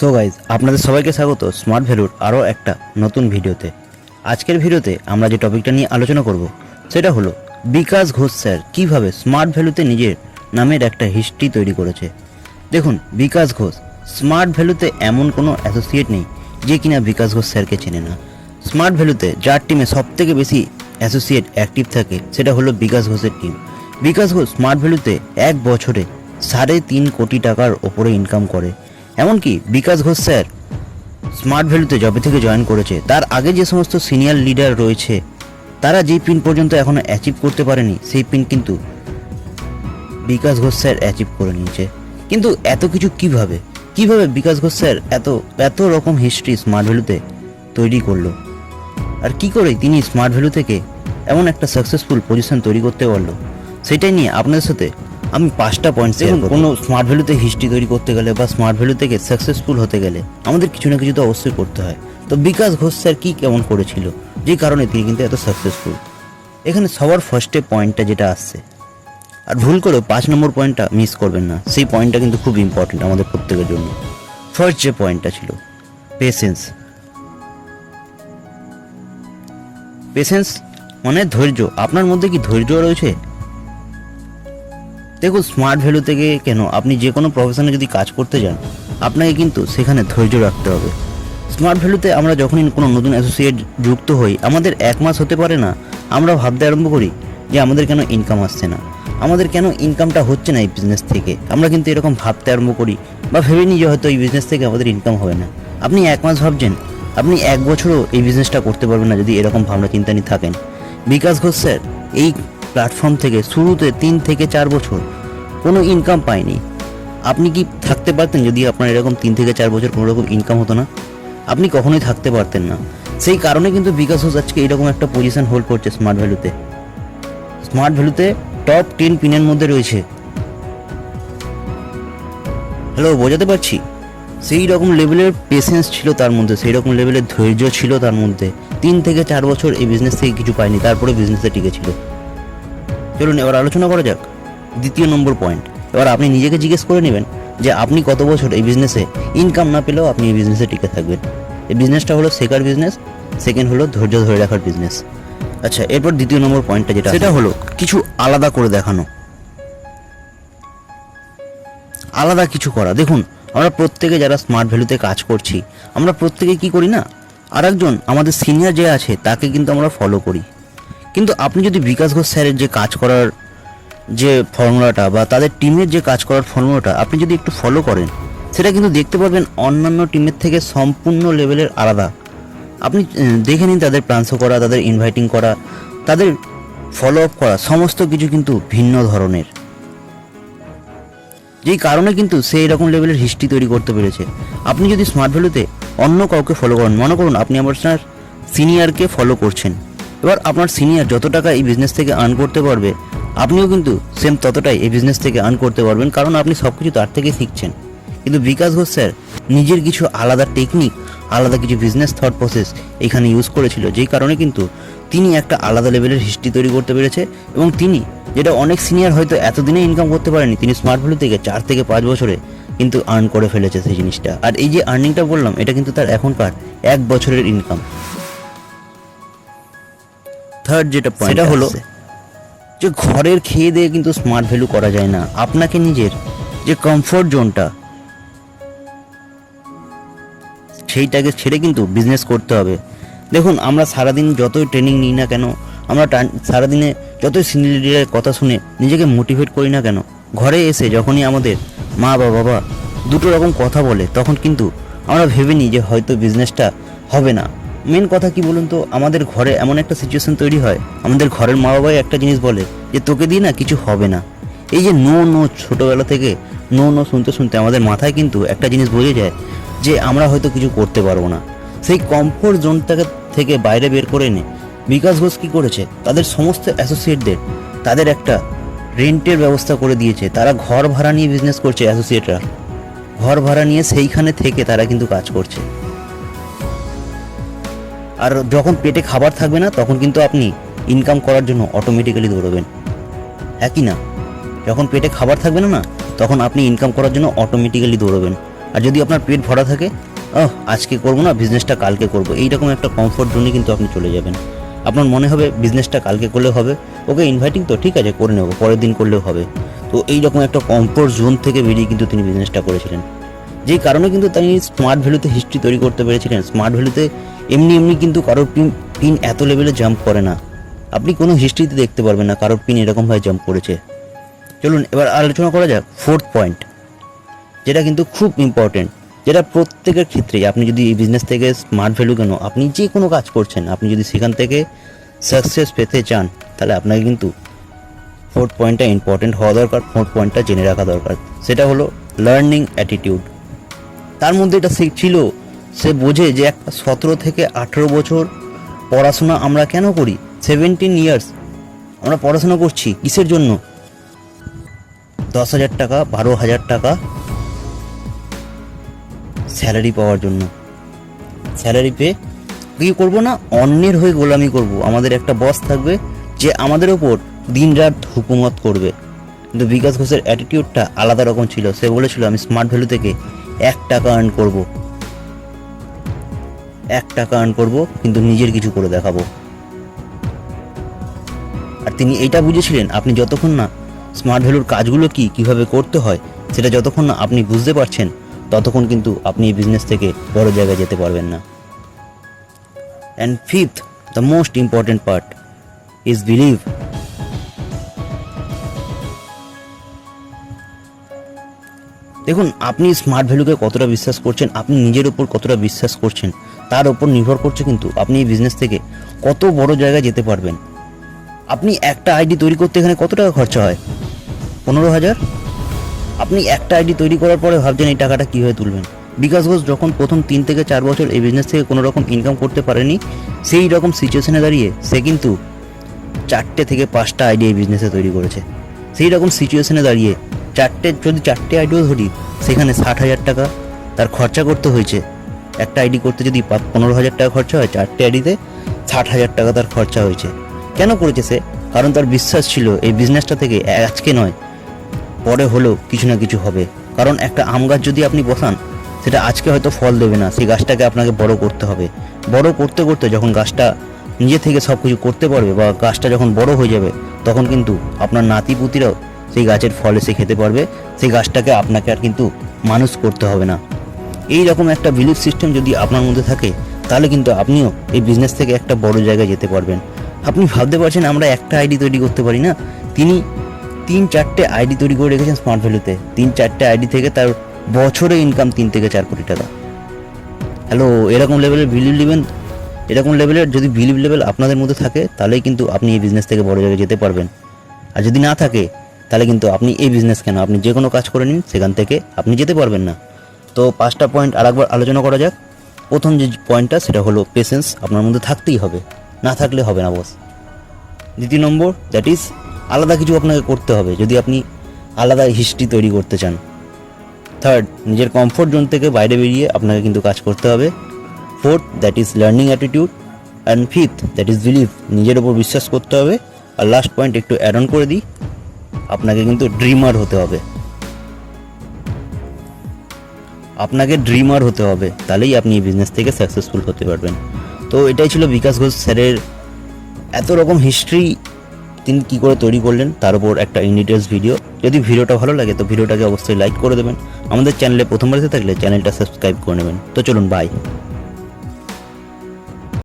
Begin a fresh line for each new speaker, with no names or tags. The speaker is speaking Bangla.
সো গাইজ আপনাদের সবাইকে স্বাগত স্মার্ট ভ্যালুর আরও একটা নতুন ভিডিওতে। আজকের ভিডিওতে আমরা যে টপিকটা নিয়ে আলোচনা করব, সেটা হলো বিকাশ ঘোষ স্যার কীভাবে স্মার্ট ভ্যালুতে নিজের নামের একটা হিস্ট্রি তৈরি করেছে। দেখুন, বিকাশ ঘোষ স্মার্ট ভ্যালুতে এমন কোনো অ্যাসোসিয়েট নেই যে কিনা বিকাশ ঘোষ স্যারকে চেনে না। স্মার্ট ভ্যালুতে যার টিমে সবথেকে বেশি অ্যাসোসিয়েট অ্যাক্টিভ থাকে, সেটা হলো বিকাশ ঘোষের টিম বিকাশ ঘোষ স্মার্ট ভ্যালুতে এক বছরে সাড়ে তিন কোটি টাকার ওপরে ইনকাম করে। এমনকি বিকাশ ঘোষ স্যার স্মার্ট ভ্যালুতে জবে থেকে জয়েন করেছে, তার আগে যে সমস্ত সিনিয়র লিডার রয়েছে, তারা যেই পিন পর্যন্ত এখনও অ্যাচিভ করতে পারেনি, সেই পিন কিন্তু বিকাশ ঘোষ স্যার অ্যাচিভ করে নিয়েছে। কিন্তু এত কিছু কীভাবে? কীভাবে বিকাশ ঘোষ স্যার এত এত রকম হিস্ট্রি স্মার্ট ভ্যালুতে তৈরি করল? আর কি করে তিনি স্মার্ট ভ্যালু থেকে এমন একটা সাকসেসফুল পজিশন তৈরি করতে পারল? সেটাই নিয়ে আপনাদের সাথে আমি পাঁচটা পয়েন্ট দেখুন কোনো স্মার্ট ভ্যালুতে হিস্ট্রি তৈরি করতে গেলে বা স্মার্ট ভ্যালু থেকে সাকসেসফুল হতে গেলে আমাদের কিছু না কিছু তো অবশ্যই করতে হয়। তো বিকাশ ঘোষ স্যার কী কেমন করেছিল? যে কারণে তিনি কিন্তু এত সাকসেসফুল এখানে সবার ফার্স্টে পয়েন্টটা যেটা আসছে। আর ভুল করে পাঁচ নম্বর পয়েন্টটা মিস করবেন না। সেই পয়েন্টটা কিন্তু খুব ইম্পর্টেন্ট আমাদের প্রত্যেকের জন্য। ফার্স্ট যে পয়েন্টটা ছিল পেশেন্স পেশেন্স মানে ধৈর্য। আপনার মধ্যে কি ধৈর্য রয়েছে? দেখুন স্মার্ট ভ্যালু থেকে কেন? আপনি যে কোনো প্রফেশনে যদি কাজ করতে যান, আপনাকে কিন্তু সেখানে ধৈর্য রাখতে হবে। স্মার্ট ভ্যালুতে আমরা যখনই কোনো নতুন অ্যাসোসিয়েট যুক্ত হই, আমাদের এক মাস হতে পারে না। আমরা ভাবতে আরম্ভ করি যে আমাদের কেন ইনকাম আসছে না। আমাদের কেন ইনকামটা হচ্ছে না এই বিজনেস থেকে? আমরা কিন্তু এরকম ভাবতে আরম্ভ করি বা ভেবে নিই যে হয়তো এই বিজনেস থেকে আমাদের ইনকাম হবে না। আপনি এক মাস ভাবছেন, আপনি এক বছরও এই বিজনেসটা করতে পারবেন না যদি এরকম ভাবনা চিন্তা নিয়ে থাকেন। বিকাশ ঘোষ স্যার, এই প্ল্যাটফর্ম থেকে শুরুতে তিন থেকে চার বছর কোনো ইনকাম পায়নি। আপনি কি থাকতে পারতেন যদি আপনার এরকম তিন থেকে চার বছর কোনো রকম ইনকাম হতো না? আপনি কখনোই থাকতে পারতেন না। সেই কারণে কিন্তু বিকাশ ঘোষ আজকে এরকম একটা পজিশন হোল্ড করছে স্মার্ট ভ্যালুতে স্মার্ট ভ্যালুতে টপ টেন পিনের মধ্যে রয়েছে। হ্যালো বোঝাতে পারছি? সেই রকম লেভেলের পেশেন্স ছিল তার মধ্যে, সেই রকম লেভেলের ধৈর্য ছিল তার মধ্যে। তিন থেকে চার বছর এই বিজনেস থেকে কিছু পায়নি তারপরে বিজনেসে টিকে ছিল। চলুন এবার আলোচনা করা যাক। দ্বিতীয় নম্বর পয়েন্ট এবার আপনি নিজেকে জিজ্ঞেস করে নেবেন যে আপনি কত বছর এই বিজনেসে ইনকাম না পেলেও আপনি এই বিজনেসে টিকে থাকবেন। এই বিজনেসটা হলো শেখার বিজনেস সেকেন্ড হলো ধৈর্য ধরে রাখার বিজনেস আচ্ছা এরপর দ্বিতীয় নম্বর পয়েন্টটা যেটা সেটা হলো কিছু আলাদা করে দেখানো। আলাদা কিছু করা। দেখুন আমরা প্রত্যেকে যারা স্মার্ট ভ্যালুতে কাজ করছি আমরা প্রত্যেকে কি করি না? আরেকজন আমাদের সিনিয়র যে আছে তাকে কিন্তু আমরা ফলো করি। কিন্তু আপনি যদি বিকাশ ঘোষ স্যারের যে কাজ করার যে ফর্মুলাটা বা তাদের টিমের যে কাজ করার ফর্মুলাটা আপনি যদি একটু ফলো করেন, সেটা কিন্তু দেখতে পারবেন অন্যান্য টিমের থেকে সম্পূর্ণ লেভেলের আলাদা। আপনি দেখে নিন তাদের প্রাংশ করা, তাদের ইনভাইটিং করা, তাদের ফলো আপ করা, সমস্ত কিছু কিন্তু ভিন্ন ধরনের। যেই কারণে কিন্তু সেই রকম লেভেলের হিস্ট্রি তৈরি করতে পেরেছে। আপনি যদি স্মার্ট ভ্যালুতে অন্য কাউকে ফলো করেন, মনে করুন আপনি আপনার সিনিয়রকে ফলো করছেন। এবার আপনার সিনিয়র যত টাকা এই বিজনেস থেকে আর্ন করতে পারবে, আপনিও কিন্তু সেম ততটাই এই বিজনেস থেকে আর্ন করতে পারবেন, কারণ আপনি সব কিছু তার থেকে শিখছেন। কিন্তু বিকাশ ঘোষ স্যার নিজের কিছু আলাদা টেকনিক আলাদা কিছু বিজনেস থট প্রসেস এখানে ইউজ করেছিল, যেই কারণে কিন্তু তিনি একটা আলাদা লেভেলের হিস্ট্রি তৈরি করতে পেরেছে এবং তিনি, যেটা অনেক সিনিয়র হয়তো এতদিনে ইনকাম করতে পারেনি, তিনি স্মার্ট ভ্যালু থেকে চার থেকে পাঁচ বছরে কিন্তু আর্ন করে ফেলেছে সেই জিনিসটা। আর এই যে আর্নিংটা বললাম, এটা কিন্তু তার এখনকার এক বছরের ইনকাম থার্ড যেটা সেটা হলো যে ঘরের খেয়ে দিয়ে কিন্তু স্মার্ট ভ্যালু করা যায় না। আপনাকে নিজের যে কমফোর্ট জোনটা সেইটাকে ছেড়ে কিন্তু বিজনেস করতে হবে। দেখুন আমরা সারাদিন যতই ট্রেনিং নিই না কেন আমরা সারাদিনে যতই সিনিয়র লিডারের কথা শুনে নিজেকে মোটিভেট করি না কেন ঘরে এসে যখনই আমাদের মা বা বাবা দুটো রকম কথা বলে তখন কিন্তু আমরা ভেবে নিই যে হয়তো বিজনেসটা হবে না। মেন কথা কি বলুন তো? আমাদের ঘরে এমন একটা সিচুয়েশন তৈরি হয়। আমাদের ঘরের মা বাবাই একটা জিনিস বলে যে, তোকে দিয়ে না কিছু হবে না। এই যে নো নো ছোটোবেলা থেকে নো নো শুনতে শুনতে আমাদের মাথায় কিন্তু একটা জিনিস বোঝে যায় যে, আমরা হয়তো কিছু করতে পারব না। সেই কমফোর্ট জোনটাকে থেকে বাইরে বের করে এনে বিকাশ ঘোষ কী করেছে? তাদের সমস্ত অ্যাসোসিয়েটদের তাদের একটা রেন্টের ব্যবস্থা করে দিয়েছে। তারা ঘর ভাড়া নিয়ে বিজনেস করছে অ্যাসোসিয়েটরা ঘর ভাড়া নিয়ে সেইখানে থেকে তারা কিন্তু কাজ করছে। আর যখন পেটে খাবার থাকবে না, তখন কিন্তু আপনি ইনকাম করার জন্য অটোমেটিক্যালি দৌড়বেন। কি না, যখন পেটে খাবার থাকবে না না, তখন আপনি ইনকাম করার জন্য অটোমেটিক্যালি দৌড়বেন। আর যদি আপনার পেট ভরা থাকে ওহ আজকে করব না বিজনেসটা কালকে করব, এইরকম একটা কমফোর্ট জোনে কিন্তু আপনি চলে যাবেন। আপনার মনে হবে বিজনেসটা কালকে করলে হবে, ওকে ইনভাইটিং তো ঠিক আছে, করে নেব, পরের দিন করলেও হবে। তো এইরকম একটা কমফোর্ট জোন থেকে বেরিয়ে কিন্তু তিনি বিজনেসটা করেছিলেন। যেই কারণে কিন্তু তিনি স্মার্ট ভ্যালুতে হিস্ট্রি তৈরি করতে পেরেছিলেন। স্মার্ট ভ্যালুতে এমনি এমনি কিন্তু কারোর পিন পিন এত লেভেলে জাম্প করে না। আপনি কোনো হিস্ট্রিতে দেখতে পারবেন না কারোর পিন এরকমভাবে জাম্প করেছে। চলুন, এবার আলোচনা করা যাক ফোর্থ পয়েন্ট যেটা কিন্তু খুব ইম্পর্টেন্ট যেটা প্রত্যেকের ক্ষেত্রেই, আপনি যদি এই বিজনেস থেকে স্মার্ট ভ্যালু কেন, আপনি যে কোনো কাজ করছেন, আপনি যদি সেখান থেকে সাকসেস পেতে চান, তাহলে আপনাকে কিন্তু ফোর্থ পয়েন্টটা ইম্পর্টেন্ট হওয়া দরকার ফোর্থ পয়েন্টটা জেনে রাখা দরকার। সেটা হলো লার্নিং অ্যাটিটিউড তার মধ্যে এটা ছিল সে বোঝে যে একটা সতেরো থেকে আঠেরো বছর পড়াশোনা আমরা কেন করি? সেভেন্টিন ইয়ার্স আমরা পড়াশোনা করছি কিসের জন্য? দশ হাজার টাকা, বারো হাজার টাকা স্যালারি পাওয়ার জন্য। স্যালারি পেয়ে কী করব না? অন্যের হয়ে গোলামি করব। আমাদের একটা বস থাকবে যে আমাদের ওপর দিনরাত হুকুমত করবে। কিন্তু বিকাশ ঘোষের অ্যাটিটিউডটা আলাদা রকম ছিল। সে বলেছিল, আমি স্মার্ট ভ্যালু থেকে এক টাকা আর্ন করব। এক টাকা আর্ন করব, কিন্তু নিজের কিছু করে দেখাবো। আর তিনি এটা বুঝেছিলেন, আপনি যতক্ষণ না স্মার্ট ভ্যালুর কাজগুলো কি, কীভাবে করতে হয়, সেটা যতক্ষণ না আপনি বুঝতে পারছেন, ততক্ষণ কিন্তু আপনি এই বিজনেস থেকে বড় জায়গায় যেতে পারবেন না। And fifth the most important part is believe দেখুন, আপনি স্মার্ট ভ্যালুকে কতটা বিশ্বাস করছেন, আপনি নিজের উপর কতটা বিশ্বাস করছেন তার উপর নির্ভর করছে কিন্তু আপনি এই বিজনেস থেকে কত বড় জায়গায় যেতে পারবেন। আপনি একটা আইডি তৈরি করতে এখানে কত টাকা খরচা হয়? পনেরো হাজার? আপনি একটা আইডি তৈরি করার পরে ভাবছেন এই টাকাটা কীভাবে তুলবেন? বিকাশ ঘোষ যখন প্রথম তিন থেকে চার বছর এই বিজনেস থেকে কোনো রকম ইনকাম করতে পারেনি, সেই রকম সিচুয়েশনে দাঁড়িয়ে সে কিন্তু চারটে থেকে পাঁচটা আইডি এই বিজনেসে তৈরি করেছে। সেই রকম সিচুয়েশনে দাঁড়িয়ে চারটে, যদি চারটে আইডিও ধরি, সেখানে ষাট হাজার টাকা তার খরচা করতে হয়েছে। একটা আইডি করতে যদি পনেরো হাজার টাকা খরচা হয় চারটে আইডিতে ষাট হাজার টাকা তার খরচা হয়েছে। কেন করেছে সে? কারণ তার বিশ্বাস ছিল এই বিজনেসটা থেকে আজকে নয়, পরে হলেও কিছু না কিছু হবে। কারণ একটা আম গাছ যদি আপনি বসান, সেটা আজকে হয়তো ফল দেবে না। সেই গাছটাকে আপনাকে বড় করতে হবে। বড় করতে করতে যখন গাছটা নিজে থেকে সব কিছু করতে পারবে বা গাছটা যখন বড় হয়ে যাবে, তখন কিন্তু আপনার নাতিপুতিরাও সেই গাছের ফল এসে খেতে পারবে। সেই গাছটাকে আপনাকে আর কিন্তু মানুষ করতে হবে না। এই রকম একটা বিলিফ সিস্টেম যদি আপনার মধ্যে থাকে, তাহলে কিন্তু আপনিও এই বিজনেস থেকে একটা বড় জায়গায় যেতে পারবেন। আপনি ভাবতে পারছেন আমরা একটা আইডি তৈরি করতে পারি না? তিনি তিন চারটে আইডি তৈরি করে রেখেছেন স্মার্ট ভ্যালুতে তিন চারটে আইডি থেকে তার বছরে ইনকাম তিন থেকে চার কোটি টাকা। হ্যালো এরকম লেভেলের বিলিভ নেবেন? এরকম লেভেলের যদি বিলিভ লেভেল আপনাদের মধ্যে থাকে, তাহলেই কিন্তু আপনি এই বিজনেস থেকে বড় জায়গায় যেতে পারবেন। আর যদি না থাকে, তাহলে কিন্তু আপনি এই বিজনেস কেন? আপনি যে কোনো কাজ করে নিন, সেখান থেকে আপনি যেতে পারবেন না। তো পাঁচটা পয়েন্ট আরেকবার আলোচনা করা যাক। প্রথম যে পয়েন্টটা সেটা হলো পেশেন্স আপনার মধ্যে থাকতেই হবে। না থাকলে হবে না বস দ্বিতীয় নম্বর দ্যাট ইজ আলাদা কিছু আপনাকে করতে হবে, যদি আপনি আলাদা হিস্ট্রি তৈরি করতে চান। থার্ড নিজের কমফোর্ট জোন থেকে বাইরে বেরিয়ে আপনাকে কিন্তু কাজ করতে হবে। Fourth that is learning attitude and fifth that is believe নিজের ওপর বিশ্বাস করতে হবে। আর লাস্ট পয়েন্ট একটু অ্যাড অন করে দিই। আপনাকে কিন্তু ড্রিমার হতে হবে। আপনাকে ড্রিমার হতে হবে, তাহলেই আপনি এই বিজনেস থেকে সাকসেসফুল হতে পারবেন। তো এটাই ছিল বিকাশ ঘোষ স্যারের এত রকম হিস্ট্রি তিনি কী করে তৈরি করলেন, তার উপর একটা ইনডিটেলস ভিডিও যদি ভিডিওটা ভালো লাগে, তো ভিডিওটাকে অবশ্যই লাইক করে দেবেন। আমাদের চ্যানেলে প্রথমবার থাকলে চ্যানেলটা সাবস্ক্রাইব করে নেবেন। তো চলুন বাই